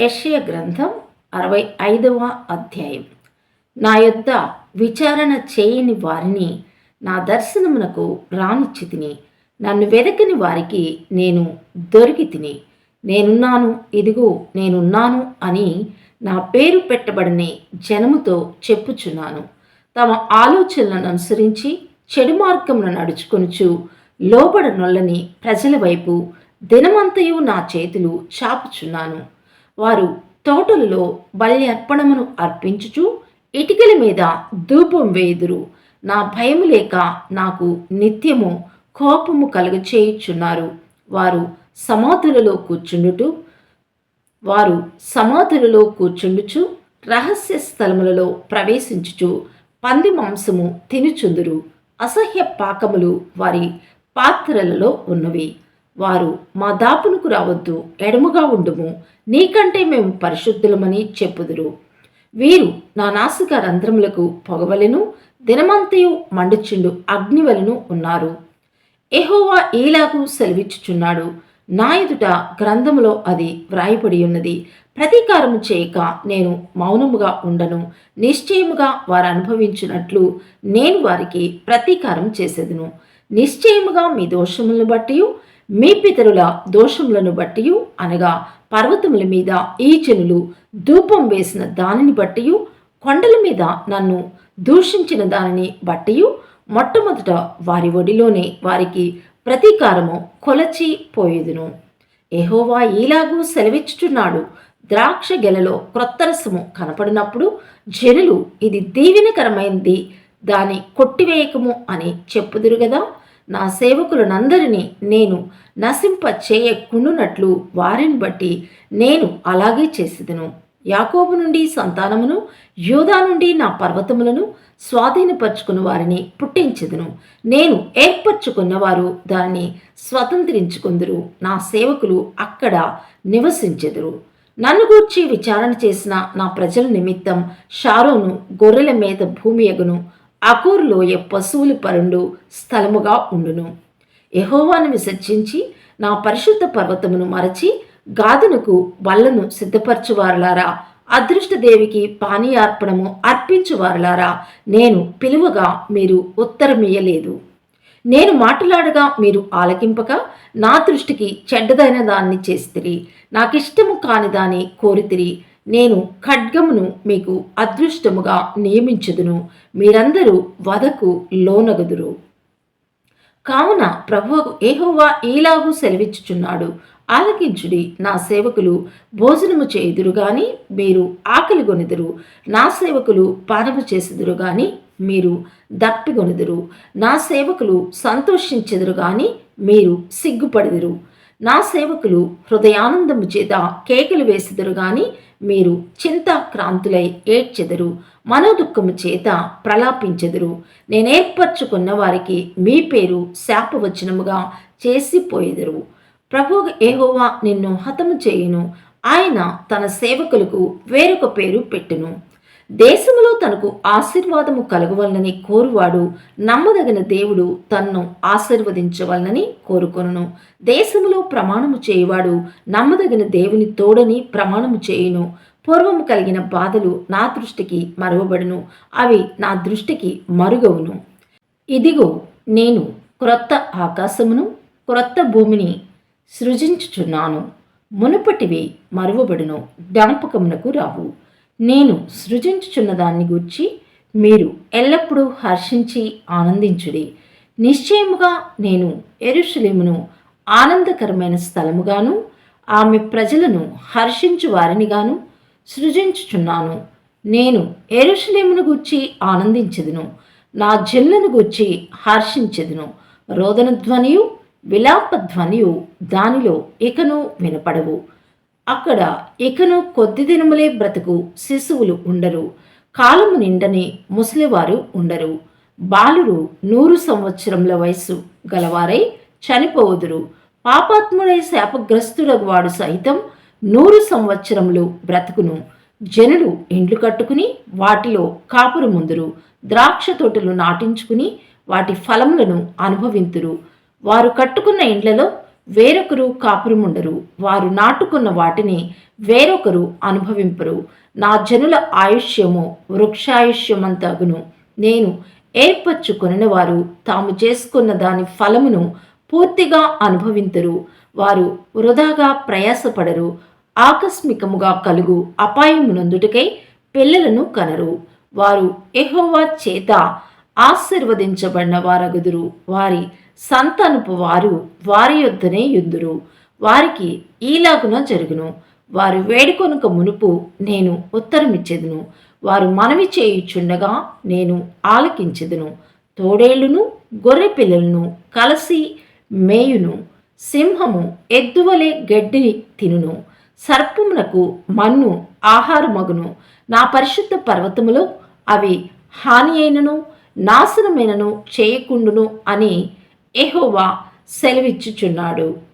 యెషయ గ్రంథం అరవై ఐదవ అధ్యాయం. నా యొద్ద విచారణ చేయని వారిని నా దర్శనమునకు రానిచ్చి తిని నన్ను వెదకని వారికి నేను దొరికి తిని నేనున్నాను ఇదిగో నేనున్నాను అని నా పేరు పెట్టబడని జనముతో చెప్పుచున్నాను. తమ ఆలోచనలను అనుసరించి చెడు మార్గమును నడుచుకొనుచు లోబడనొల్లని ప్రజల వైపు దినమంతయు నా చేతులు చాపుచున్నాను. వారు తోటలలో బలి అర్పణమును అర్పించుచు ఇటుకల మీద ధూపం వేదురు నా భయము లేక నాకు నిత్యము కోపము కలుగచేయుచున్నారు వారు సమాధులలో కూర్చుండుటూ వారు సమాధులలో కూర్చుండుచు రహస్య స్థలములలో ప్రవేశించుచు పంది మాంసము తినుచుందురు. అసహ్య పాకములు వారి పాత్రలలో ఉన్నవి. వారు మా దాపునకు రావద్దు ఎడముగా ఉండుము. నీకంటే మేము పరిశుద్ధులమని చెప్పుదురు. వీరు నా నాసిక రంధ్రములకు పొగవలను దినమంతయు మండుచుండు అగ్నివలను ఉన్నారు. ఎహోవా ఈలాగు సెలవిచ్చుచున్నాడు. నా ఎదుట గ్రంథములో అది వ్రాయబడి ఉన్నది ప్రతీకారము చేయక నేను మౌనముగా ఉండను. నిశ్చయముగా వారు అనుభవించినట్లు నేను వారికి ప్రతీకారం చేసేదను. నిశ్చయముగా మీ దోషములను బట్టి మీ పితరుల దోషములను బట్టి అనగా పర్వతముల మీద ఈ చెనులు ధూపం వేసిన దానిని బట్టి కొండల మీద నన్ను దూషించిన దానిని బట్టి మొట్టమొదట వారి ఒడిలోనే వారికి ప్రతీకారము కొలచి పోయేదును. ఎహోవా ఈలాగూ సెలవిచ్చుచున్నాడు. ద్రాక్ష గెలలో క్రొత్త రసము కనపడినప్పుడు జనులు ఇది దీవెనకరమైంది దాని కొట్టివేయకము అని చెప్పుదురు కదా నా సేవకులనందరినీ నేను నశింప చేయకుండునట్లు వారిని బట్టి నేను అలాగే చేసేదను. యాకోబు నుండి సంతానమును యోధా నుండి నా పర్వతములను స్వాధీనపరుచుకున్న వారిని పుట్టించెదను. నేను ఏర్పరచుకున్నవారు దాన్ని స్వతంత్రించుకుందరు. నా సేవకులు అక్కడ నివసించెదరు. నన్ను గూర్చి విచారణ చేసిన నా ప్రజల నిమిత్తం షారోను గొర్రెల మీద భూమి ఎగును. అకూర్ లోయ పశువులు పరుండు స్థలముగా ఉండును. యహోవాను విసర్జించి నా పరిశుద్ధ పర్వతమును మరచి గాదునకు బల్లను సిద్ధపరచువారులారా. అదృష్టదేవికి పానీయార్పణము అర్పించువారులారా. నేను పిలువగా మీరు ఉత్తరమియలేదు నేను మాట్లాడగా మీరు ఆలకింపక నా దృష్టికి చెడ్డదైన దాన్ని చేస్తిరి. నాకిష్టము కాని దాన్ని కోరితిరి. నేను ఖడ్గమును మీకు అదృష్టముగా నియమించుదును. మీరందరూ వదకు లోనగుదురు. కావున ప్రభు ఏహోవా ఈలాగు సెలవిచ్చుచున్నాడు. ఆలకించుడి నా సేవకులు భోజనము చేయుదురు గాని మీరు ఆకలి కొనిదురు నా సేవకులు పానము చేసిదురు గాని మీరు దప్పిగొనిదురు నా సేవకులు సంతోషించెదురు గాని మీరు సిగ్గుపడిదురు. నా సేవకులు హృదయానందము చేత కేకలు వేసిదురు గాని మీరు చింతాక్రాంతులై ఏడ్చెదరు మనోదుఖము చేత ప్రలాపించెదరు. నేనేర్పరచుకున్న వారికి మీ పేరు శాపవచనముగా చేసిపోయెదరు. ప్రభు ఏహోవా నిన్ను హతము చేయును. ఆయన తన సేవకులకు వేరొక పేరు పెట్టును. దేశములో తనకు ఆశీర్వాదము కలగవలనని కోరువాడు నమ్మదగిన దేవుడు తన్ను ఆశీర్వదించవలనని కోరుకొనును. దేశములో ప్రమాణము చేయువాడు నమ్మదగిన దేవుని తోడని ప్రమాణము చేయును. పూర్వము కలిగిన బాధలు నా దృష్టికి మరువబడును అవి నా దృష్టికి మరుగవును. ఇదిగో నేను క్రొత్త ఆకాశమును క్రొత్త భూమిని సృజించుచున్నాను. మునుపటివి మరువబడును జ్ఞాపకమునకు రావు. నేను సృజించుచున్న దాన్ని గూర్చి మీరు ఎల్లప్పుడూ హర్షించి ఆనందించుడి. నిశ్చయముగా నేను ఎరుషులేమును ఆనందకరమైన స్థలముగాను ఆమె ప్రజలను హర్షించు వారినిగాను సృజించుచున్నాను. నేను ఎరుషులేమును గూర్చి ఆనందించదును నా జల్లను గూర్చి హర్షించదును. రోదన ధ్వనియు విలాప ధ్వనియు దానిలో ఇకను వినపడవు. అక్కడ ఇకను కొద్ది దినములే బ్రతుకు శిశువులు ఉండరు. కాలము నిండని ముసలివారు ఉండరు. బాలురు నూరు సంవత్సరముల వయస్సు గలవారై చనిపోవుదురు. పాపాత్ముడై శాపగ్రస్తుడగు వాడు సైతం నూరు సంవత్సరములు బ్రతుకును. జనులు ఇండ్లు కట్టుకుని వాటిలో కాపురు ముందురు ద్రాక్ష తోటలు నాటించుకుని వాటి ఫలములను అనుభవింతురు. వారు కట్టుకున్న ఇండ్లలో వేరొకరు కాపురముండరు. వారు నాటుకున్న వాటిని వేరొకరు అనుభవింపరు. నా జనుల ఆయుష్యము వృక్షాయుష్యమంతగును. నేను ఏర్పరచుకొనిన వారు తాము చేసుకున్న దాని ఫలమును పూర్తిగా అనుభవింతరు. వారు వృధాగా ప్రయాసపడరు. ఆకస్మికముగా కలుగు అపాయమునందుటకై పిల్లలను కనరు. వారు ఎహోవా చేత ఆశీర్వదించబడిన వారగుదురు వారి సంతానపు వారు వారి యొద్దనే యుద్ధురు వారికి ఈలాగున జరుగును. వారు వేడుకొనుక మునుపు నేను ఉత్తరమిచ్చేదును. వారు మనవి చేయుచుండగా నేను ఆలకించెదను. తోడేళ్ళును గొర్రె పిల్లలను కలసి మేయును. సింహము ఎద్దువలే గడ్డి తినును. సర్పమునకు మన్ను ఆహారమగును. నా పరిశుద్ధ పర్వతములో అవి హాని అయినను నాశనమైనను చేయకుండును అని ఎహోవా సెలవిచ్చుచున్నాడు.